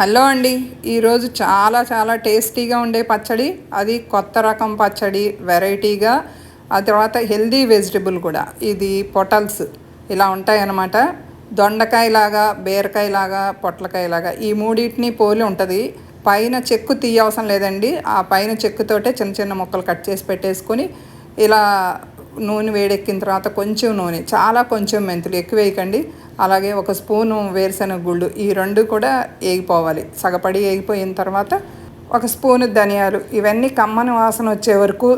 Hello అండి. ఈరోజు చాలా చాలా టేస్టీగా ఉండే పచ్చడి. అది కొత్త రకం పచ్చడి వెరైటీగా. ఆ తర్వాత హెల్దీ వెజిటబుల్ కూడా. ఇది పొటల్స్. ఇలా ఉంటాయన్నమాట. దొండకాయలాగా బీరకాయలాగా పొట్లకాయలాగా. ఈ మూడింటిని పోలి ఉంటుంది. పైన చెక్కు తీయవసరం లేదండి. ఆ పైన చెక్కుతోటే చిన్న చిన్న ముక్కలు కట్ చేసి పెట్టేసుకొని ఇలా నూనె వేడెక్కిన తర్వాత కొంచెం నూనె. చాలా కొంచెం మెంతులు. ఎక్కువ వేయకండి. అలాగే ఒక స్పూను వేరుశనగ గుళ్ళు ఈ రెండు కూడా వేగిపోవాలి సగపడి వేగిపోయిన తర్వాత ఒక స్పూను ధనియాలు ఇవన్నీ కమ్మని వాసన వచ్చే వరకు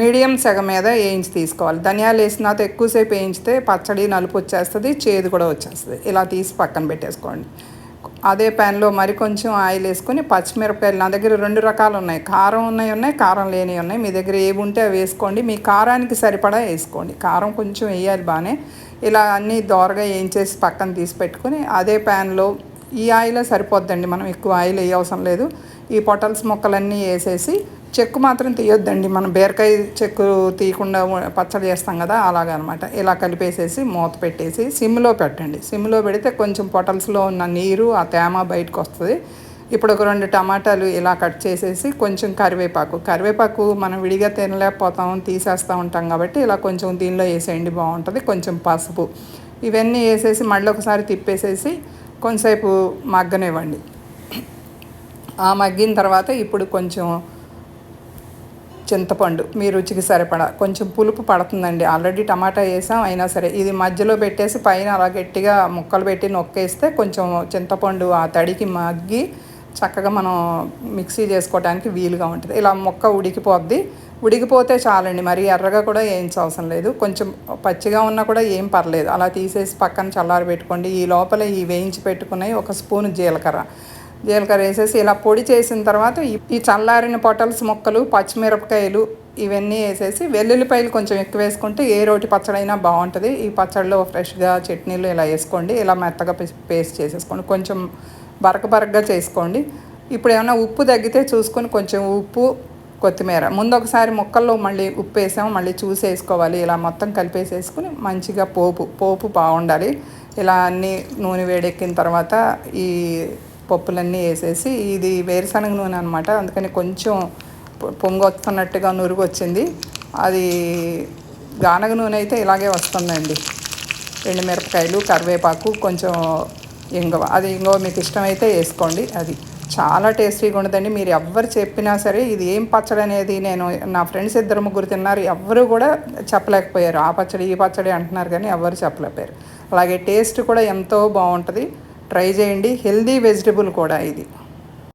మీడియం సెగ మీద వేయించి తీసుకోవాలి. ధనియాలు వేసిన తర్వాత ఎక్కువసేపు వేయించితే పచ్చడి నలుపు వచ్చేస్తుంది చేదు కూడా వచ్చేస్తుంది. ఇలా తీసి పక్కన పెట్టేసుకోండి. అదే ప్యాన్లో మరి కొంచెం ఆయిల్ వేసుకొని పచ్చిమిరపకాయలు నా దగ్గర రెండు రకాలు ఉన్నాయి. కారం ఉన్నాయి ఉన్నాయి. కారం లేని ఉన్నాయి. మీ దగ్గర ఏవి ఉంటే అవి వేసుకోండి. మీ కారానికి సరిపడా వేసుకోండి. కారం కొంచెం వేయాలి బాగానే. ఇలా అన్నీ దోరగా వేయించేసి పక్కన తీసి పెట్టుకొని అదే ప్యాన్లో ఈ ఆయిలే సరిపోద్దండి. మనం ఎక్కువ ఆయిల్ వేయవసరం లేదు. ఈ పొటల్స్ మొక్కలన్నీ వేసేసి చెక్కు మాత్రం తీయొద్దండి. మనం బీరకాయ చెక్కు తీయకుండా పచ్చడి చేస్తాం కదా అలాగనమాట ఇలా కలిపేసేసి మూత పెట్టేసి సిమ్లో పెట్టండి. సిమ్లో పెడితే కొంచెం పొటల్స్లో ఉన్న నీరు ఆ తేమ బయటకు వస్తుంది ఇప్పుడు ఒక రెండు టమాటాలు ఇలా కట్ చేసేసి కొంచెం కరివేపాకు. కరివేపాకు మనం విడిగా తినలేకపోతాం తీసేస్తూ ఉంటాం కాబట్టి ఇలా కొంచెం దీనిలో వేసేయండి బాగుంటుంది. కొంచెం పసుపు. ఇవన్నీ వేసేసి మళ్ళీ ఒకసారి తిప్పేసేసి కొంతసేపు మగ్గనివ్వండి. ఆ మగ్గిన తర్వాత ఇప్పుడు కొంచెం చింతపండు మీ రుచికి సరిపడా. కొంచెం పులుపు పడుతుందండి. ఆల్రెడీ టమాటా వేసాం అయినా సరే. ఇది మధ్యలో పెట్టేసి పైన అలా గట్టిగా ముక్కలు పెట్టి నొక్కేస్తే కొంచెం చింతపండు ఆ తడికి మగ్గి చక్కగా మనం మిక్సీ చేసుకోవడానికి వీలుగా ఉంటుంది. ఇలా మొక్క ఉడికిపోద్ది. ఉడికిపోతే చాలండి. మరి ఎర్రగా కూడా వేయించవసరం లేదు. కొంచెం పచ్చిగా ఉన్నా కూడా ఏం పర్లేదు. అలా తీసేసి పక్కన చల్లారి పెట్టుకోండి ఈ లోపల ఈ వేయించి పెట్టుకున్నవి ఒక స్పూన్ జీలకర్ర. జీలకర్ర వేసేసి ఇలా పొడి చేసిన తర్వాత ఈ చల్లారిన పొటల్స్ మొక్కలు పచ్చిమిరపకాయలు ఇవన్నీ వేసేసి వెల్లుల్లిపాయలు కొంచెం ఎక్కువ వేసుకుంటే ఏ రోటి పచ్చడైనా బాగుంటుంది. ఈ పచ్చడిలో ఫ్రెష్గా చట్నీలు ఇలా వేసుకోండి. ఇలా మెత్తగా పేస్ట్ చేసేసుకోండి. కొంచెం బరక బరకగా చేసుకోండి. ఇప్పుడు ఏమైనా ఉప్పు తగ్గితే చూసుకొని కొంచెం ఉప్పు కొత్తిమీర. ముందు ఒకసారి ముక్కల్లో మళ్ళీ ఉప్పు వేసాము మళ్ళీ చూసి వేసుకోవాలి. ఇలా మొత్తం కలిపేసేసుకుని మంచిగా పోపు పోపు బాగుండాలి. ఇలా అన్నీ నూనె వేడెక్కిన తర్వాత ఈ పప్పులన్నీ వేసేసి ఇది వేరుశనగ నూనె అనమాట అందుకని కొంచెం పొంగొస్తున్నట్టుగా నురుగు వచ్చింది అది గానగ నూనె అయితే ఇలాగే వస్తుందండి. ఎండు మిరపకాయలు కరివేపాకు కొంచెం ఇంగవ. అది ఇంగవ మీకు ఇష్టమైతే వేసుకోండి. అది చాలా టేస్టీగా ఉండదండి. మీరు ఎవ్వరు చెప్పినా సరే ఇది ఏం పచ్చడి అనేది నేను నా ఫ్రెండ్స్ ఇద్దరు ముగ్గురు తిన్నారు. ఎవ్వరు కూడా చెప్పలేకపోయారు. ఆ పచ్చడి ఈ పచ్చడి అంటున్నారు కానీ ఎవ్వరు చెప్పలేకపోయారు. అలాగే టేస్ట్ కూడా ఎంతో బాగుంటుంది. ట్రై చేయండి. హెల్దీ వెజిటబుల్ కూడా ఇది.